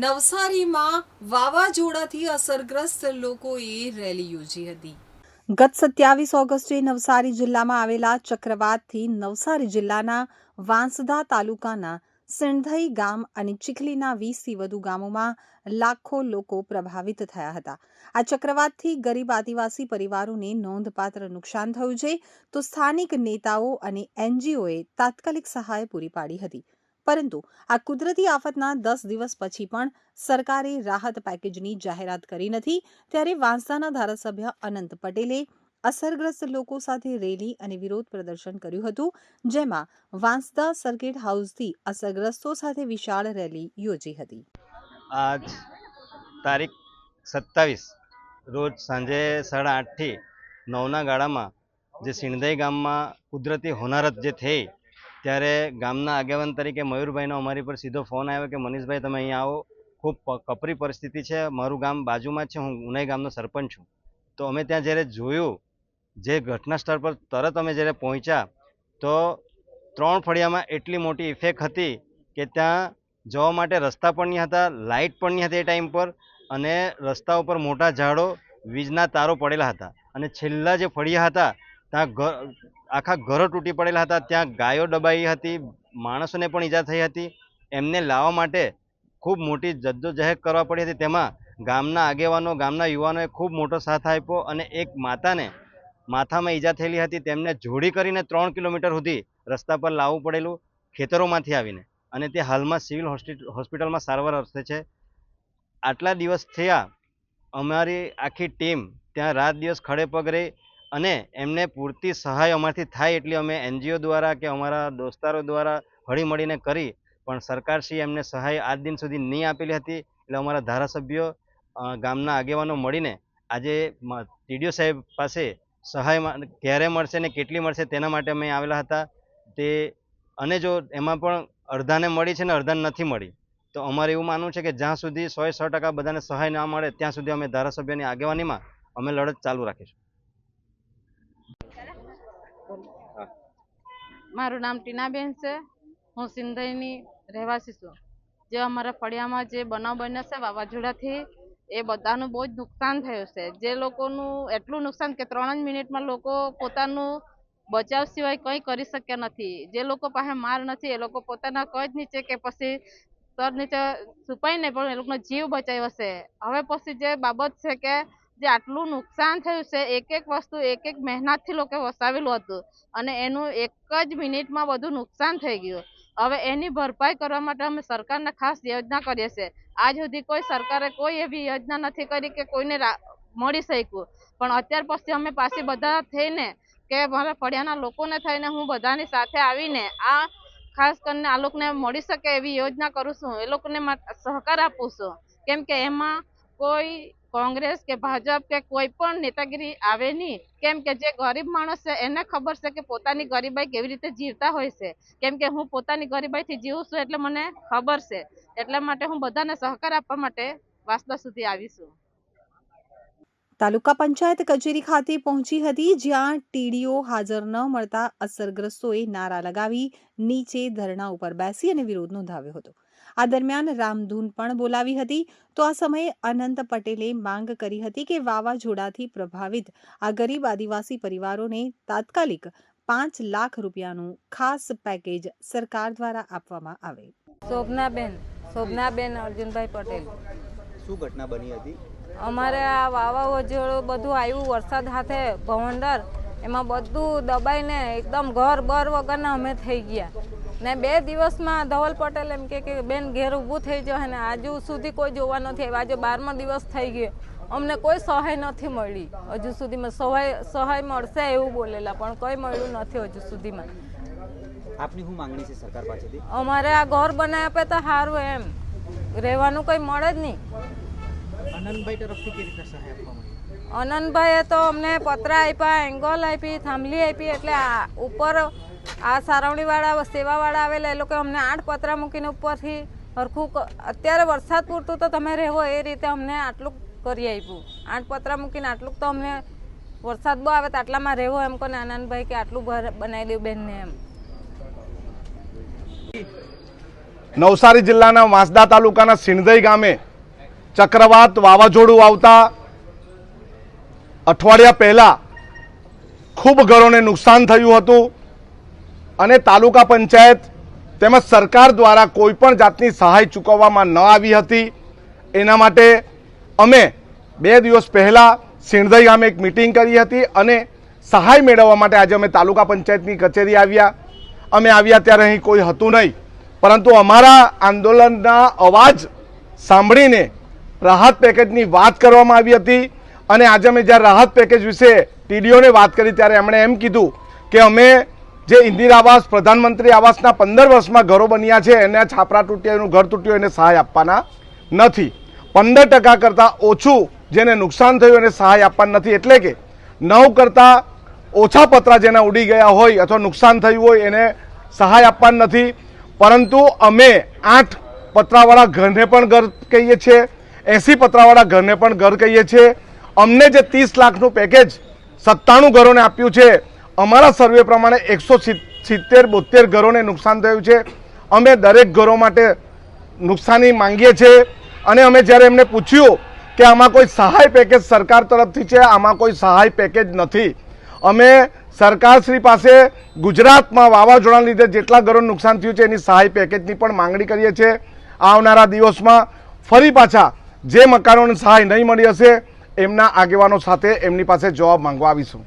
નવસારીમાં વાવાઝોડાથી અસરગ્રસ્ત લોકોએ રેલી યોજી હતી. ગત સત્યાવીસ ઓગસ્ટે નવસારી જિલ્લામાં આવેલા ચક્રવાતથી નવસારી જિલ્લાના વાંસદા તાલુકાના સિણધઈ ગામ અને ચીખલીના વીસથી વધુ ગામોમાં લાખો લોકો પ્રભાવિત થયા હતા. આ ચક્રવાતથી ગરીબ આદિવાસી પરિવારોને નોંધપાત્ર નુકસાન થયું છે તો સ્થાનિક નેતાઓ અને એનજીઓએ તાત્કાલિક સહાય પૂરી પાડી હતી. પરંતુ આ કુદરતી આફતના દસ દિવસ પછી પણ સરકારે રાહત પેકેજની જાહેરાત કરી નથી. ત્યારે વાંસદાના ધારાસભ્ય અનંત પટેલે અસરગ્રસ્ત લોકો સાથે રેલી અને વિરોધ પ્રદર્શન કર્યું હતું, જેમાં વાંસદા સર્કિટ હાઉસથી અસરગ્રસ્તો સાથે વિશાળ રેલી યોજી હતી. આજ તારીખ સત્તાવીસ, રોજ સાંજે સાડા આઠથી નવના ગાળામાં જે સિણધઈ ગામમાં કુદરતી હોનારત જે થઈ ત્યારે ગામના આગેવાન તરીકે મયુરભાઈનો અમારી પર સીધો ફોન આવ્યો કે, મનીષભાઈ, તમે અહીંયા આવો. ખૂબ કપરી પરિસ્થિતિ છે. મારું ગામ બાજુમાં છે. હું ઉનાઈ ગામનો સરપંચ છું. તો અમે ત્યાં જ્યારે જોયું, જે ઘટના સ્થળ પર તરત અમે જ્યારે પહોંચ્યા, તો ત્રણ ફળિયામાં એટલી મોટી ઇફેક્ટ હતી કે ત્યાં જવા માટે રસ્તા પણ નહીં હતા લાઇટ પણ નહીં હતી એ ટાઈમ પર, અને રસ્તા ઉપર મોટા ઝાડો, વીજના તારો પડેલા હતા. અને છેલ્લા જે ફળિયા હતા ત્યાં ઘર, આખા ઘરો તૂટી પડેલા હતા. ત્યાં ગાયો દબાઈ હતી, માણસોને પણ ઈજા થઈ હતી. એમને લાવવા માટે ખૂબ મોટી જદ્દોજહેદ કરવા પડી હતી. તેમાં ગામના આગેવાનો, ગામના યુવાનોએ ખૂબ મોટો સાથ આપ્યો અને એક માતાને માથામાં ઈજા થયેલી હતી. તેમને જોડી કરીને ત્રણ કિલોમીટર સુધી રસ્તા પર લાવવું પડેલું ખેતરોમાંથી આવીને. અને તે હાલમાં સિવિલ હોસ્પિટલમાં સારવાર અર્થે છે. આટલા દિવસ થયા. અમારી આખી ટીમ ત્યાં રાત દિવસ ખડે પગ રહી અને એમને પૂરતી સહાય અમારથી થાય એટલી અમે એનજીઓ દ્વારા કે અમારા દોસ્તારો દ્વારા હળી મળીને કરી, પણ સરકારશ્રી એમને સહાય આજ દિન સુધી નહીં આપેલી હતી. એટલે અમારા ધારાસભ્યો ગામના આગેવાનો મળીને આજે ટીડીઓ સાહેબ પાસે સહાય ક્યારે મળશે ને કેટલી મળશે તેના માટે અમે આવેલા હતા. તે, અને જો એમાં પણ અડધાને મળી છે ને અડધાને નથી મળી, તો અમારે એવું માનવું છે કે જ્યાં સુધી સો સો ટકા બધાને સહાય ના મળે, ત્યાં સુધી અમે ધારાસભ્યની આગેવાનીમાં અમે લડત ચાલુ રાખીશું. મારું નામ ટીનાબેન છે. હું સિંધઈની રહેવાસી છું. જે અમારા ફળિયામાં જે બનાવ બન્યો છે વાવાઝોડાથી, એ બધાનું બહુ જ નુકસાન થયું છે. જે લોકોનું એટલું નુકસાન કે ત્રણ જ મિનિટમાં લોકો પોતાનું બચાવ સિવાય કંઈ કરી શક્યા નથી. જે લોકો પાસે માર નથી, એ લોકો પોતાના કદ નીચે કે પછી સર નીચે છુપાઈને પણ એ લોકોનો જીવ બચાવ્યો છે. હવે પછી જે બાબત છે કે જે આટલું નુકસાન થયું છે એક એક વસ્તુ એક એક મહેનતથી લોકો વસાવેલું હતું અને એનું એક જ મિનિટમાં બધું નુકસાન થઈ ગયું. હવે એની ભરપાઈ કરવા માટે અમે સરકારને ખાસ યોજના કરીએ છીએ. આજ સુધી કોઈ સરકારે કોઈ એવી યોજના નથી કરી કે કોઈને મળી શક્યું. પણ અત્યાર પછી અમે પાછી બધા થઈને કે મારા ફળિયાના લોકોને થઈને હું બધાની સાથે આવીને આ ખાસ કરીને આ લોકોને મળી શકે એવી યોજના કરું છું. એ લોકોને સહકાર આપું છું. કેમ કે એમાં કોઈ કોંગ્રેસ કે ભાજપ કે કોઈ પણ નેતાગીરી આવે નહીં. કેમ કે જે ગરીબ માણસ છે, એને ખબર છે કે પોતાની ગરીબાઈ કેવી રીતે જીવતા હોય છે. કેમ કે હું પોતાની ગરીબાઈથી જીવું છું એટલે મને ખબર છે. એટલા માટે હું બધાને સહકાર આપવા માટે વાસ્તવ સુધી આવી છું તાલુકા પંચાયત કચેરી ખાતે પહોંચી હતી જ્યાં ટીડીઓ હાજર ન મળતા અસરગ્રસ્તોએ નારા લગાવી નીચે ધરણા ઉપર બેસી અને વિરોધ નોંધાવ્યો હતો. આ દરમિયાન રામધૂન પણ બોલાવી હતી. તો આ સમયે અનંત પટેલે માંગ કરી હતી કે વાવાઝોડાથી પ્રભાવિત આ ગરીબ આદિવાસી પરિવારોને તાત્કાલિક પાંચ લાખ રૂપિયાનું ખાસ પેકેજ સરકાર દ્વારા આપવામાં આવે. શોભનાબેન શોભનાબેન અર્જુનભાઈ પટેલ. શું ઘટના બની હતી? અમારે આ વાવાઝોડું બધું આવ્યું વરસાદ સાથે ભવંડર એમાં બધું દબાઈને એકદમ ઘર બર વગરના અમે થઈ ગયા. ને બે દિવસમાં ધવલ પટેલ એમ કે કે બેન ઘેર ઊભું થઈ જાય ને આજુ સુધી કોઈ જોવા નથી આવ્યું. આજે બારમો દિવસ થઈ ગયો. અમને કોઈ સહાય નથી મળી. હજુ સુધીમાં સહાય સહાય મળશે એવું બોલેલા પણ કંઈ મળ્યું નથી હજુ સુધીમાં. આપની શું માંગણી છે સરકાર પાસેથી? અમારે આ ઘર બનાવી આપે તો સારું એમ. રહેવાનું કંઈ મળે જ નહીં. આનંદભાઈ તરફથી કેવી રીતે સહાય આપવામાં અનંતભાઈએ તો અમને પત્ર આપ્યા એંગલ આપી થાંભલી આપી એટલે આ ઉપર આ સારવણીવાળા સેવાવાળા આવેલા એ લોકો અમને આઠ પતરા મૂકીને ઉપરથી હરખું અત્યારે વરસાદ પૂરતું તો તમે રહેવો એ રીતે અમને આટલું કરી આપ્યું. આઠ પતરા મૂકીને આટલું તો અમને વરસાદ બહુ આવે તો આટલામાં રહેવો એમ કોને આનંદભાઈ કે આટલું ભર બનાવી દઉં બેનને એમ. નવસારી જિલ્લાના વાંસદા તાલુકાના સિંધઈ ગામે ચક્રવાત વાવાઝોડું આવતા અઠવાડિયા પહેલાં ખૂબ ઘરોને નુકસાન થયું હતું અને તાલુકા પંચાયત તેમજ સરકાર દ્વારા કોઈ પણ જાતની સહાય ચૂકવવામાં ન આવી હતી. એના માટે અમે બે દિવસ પહેલાં સિણધઈ ગામે એક મિટિંગ કરી હતી અને સહાય મેળવવા માટે આજે અમે તાલુકા પંચાયતની કચેરી આવ્યા. અમે આવ્યા ત્યારે અહીં કોઈ હતું નહીં. પરંતુ અમારા આંદોલનના અવાજ સાંભળીને રાહત પેકેજની વાત કરવામાં આવી હતી. અને આજે અમે જ્યારે રાહત પેકેજ વિશે ટીડીઓને વાત કરી ત્યારે એમણે એમ કીધું કે અમે જે ઇન્દિરા આવાસ, પ્રધાનમંત્રી આવાસના પંદર વર્ષમાં ઘરો બન્યા છે, એને છાપરા તૂટ્યા, એનું ઘર તૂટ્યું, એને સહાય આપવાના નથી. પંદર ટકા કરતાં ઓછું જેને નુકસાન થયું, એને સહાય આપવાની નથી. એટલે કે નવ કરતાં ઓછા પતરા જેના ઉડી ગયા હોય અથવા નુકસાન થયું હોય, એને સહાય આપવાની નથી. પરંતુ અમે આઠ પતરાવાળા ઘરને પણ ઘર કહીએ છીએ. એંસી પતરાવાળા ઘરને પણ ઘર કહીએ છીએ. અમને જે ત્રીસ લાખનું પેકેજ સત્તાણું ઘરોને આપ્યું છે, અમારા સર્વે પ્રમાણે એકસો સિત્તેર બોતેર ઘરોને નુકસાન થયું છે. અમે દરેક ઘરો માટે નુકસાની માંગીએ છીએ અને અમે જ્યારે એમને પૂછ્યું કે આમાં કોઈ સહાય પેકેજ સરકાર તરફથી છે, આમાં કોઈ સહાય પેકેજ નથી. અમે સરકારશ્રી પાસે ગુજરાતમાં વાવાઝોડાના લીધે જેટલા ઘરોને નુકસાન થયું છે, એની સહાય પેકેજની પણ માંગણી કરીએ છીએ. આવનારા દિવસમાં ફરી પાછા જે મકાનોને સહાય નહીં મળી હશે એમના આગેવાનો સાથે એમની પાસે જવાબ માંગવા આવીશું.